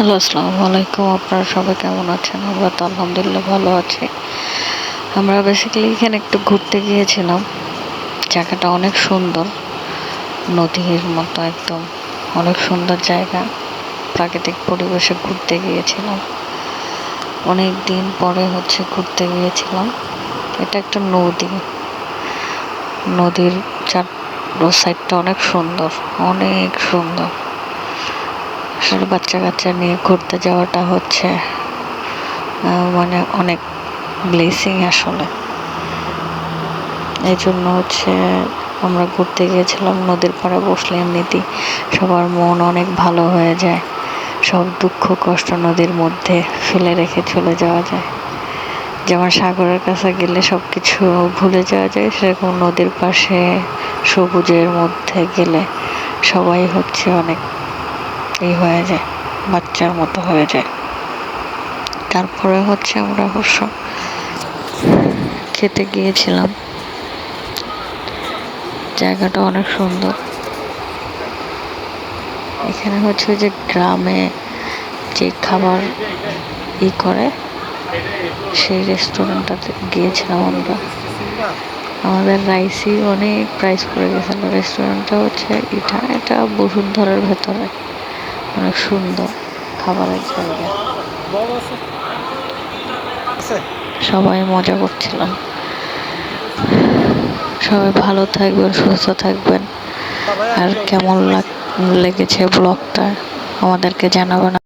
Hello, আসসালামু আলাইকুম। আপনারা সবাই কেমন আছেন? আমরা তো আলহামদুলিল্লাহ ভালো আছি। আমরা বেসিক্যালি এখানে একটু ঘুরতে গিয়েছিলাম। জায়গাটা অনেক সুন্দর। নদীর মতো একদম। অনেক সুন্দর জায়গা। প্রাকৃতিক পরিবেশে ঘুরতে গিয়েছিলাম। অনেক দিন পরে হচ্ছে ঘুরতে গিয়েছিলাম। এটা একটা নদী। নদীর চার সাইডটা অনেক সুন্দর। অনেক সুন্দর। আসলে বাচ্চা কাচ্চা নিয়ে ঘুরতে যাওয়াটা হচ্ছে মানে অনেক ব্লেসিং আসলে। এই জন্য হচ্ছে আমরা ঘুরতে গিয়েছিলাম, নদীর পাড়ে বসলে এমনিতেই সবার মন অনেক ভালো হয়ে যায়। সব দুঃখ, কষ্ট নদীর মধ্যে ফেলে রেখে চলে যাওয়া যায়। যেমন সাগরের কাছে গেলে সব কিছু ভুলে যাওয়া যায়, সেরকম নদীর পাশে সবুজের মধ্যে গেলে সবাই হচ্ছে অনেক এই হয়ে যায়, বাচ্চার মতো হয়ে যায়। তারপরে হচ্ছে আমরা অবশ্য খেতে গিয়েছিলাম। জায়গাটা অনেক সুন্দর। এখানে হচ্ছে যে গ্রামে যে খাবার ই করে, সেই রেস্টুরেন্টটাতে গিয়েছিলাম আমরা। আমাদের রাইসই অনেক প্রাইস পড়ে গেছিল রেস্টুরেন্টটা হচ্ছে এটা এটা বসুন্ধরার ভেতরে। অনেক সুন্দর খাবারের জায়গা। সবাই মজা করছিলাম। সবাই ভালো থাকবেন, সুস্থ থাকবেন। আর কেমন লাগ লেগেছে ব্লগটা আমাদেরকে জানাবেন।